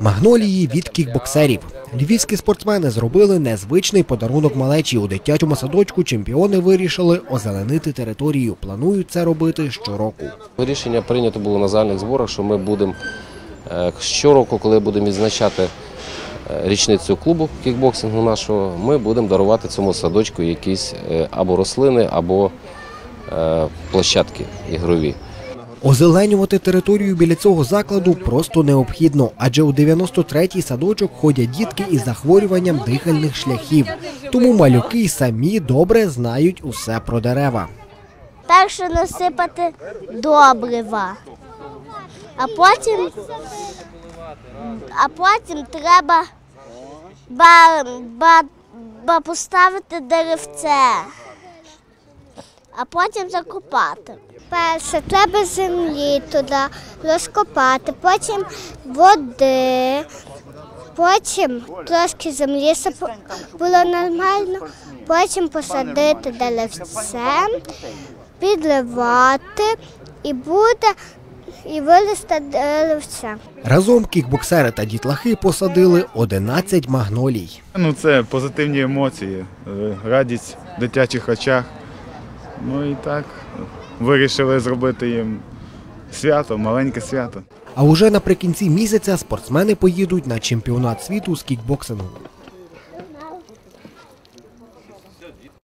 Магнолії від кікбоксерів. Львівські спортсмени зробили незвичний подарунок малечі. У дитячому садочку чемпіони вирішили озеленити територію. Планують це робити щороку. Рішення прийнято було на загальних зборах, що ми будемо е, щороку, коли будемо відзначати е, річницю клубу кікбоксингу нашого, ми будемо дарувати цьому садочку якісь е, або рослини, або площадки ігрові. Озеленювати територію біля цього закладу просто необхідно, адже у 93-й садочок ходять дітки із захворюванням дихальних шляхів. Тому малюки й самі добре знають усе про дерева. Перше насипати добрива, а потім, а потім треба ба, ба, ба поставити деревце, а потім закопати. Перше треба землі туди розкопати, потім води, потім трошки землі, щоб було нормально, потім посадити деревце, підливати і буде і вилізти деревце. Разом кікбоксери та дітлахи посадили 11 магнолій. Ну, це позитивні емоції, е, радість в дитячих очах. Ну і так вирішили зробити їм свято, маленьке свято. А уже наприкінці місяця спортсмени поїдуть на чемпіонат світу з кікбоксингу.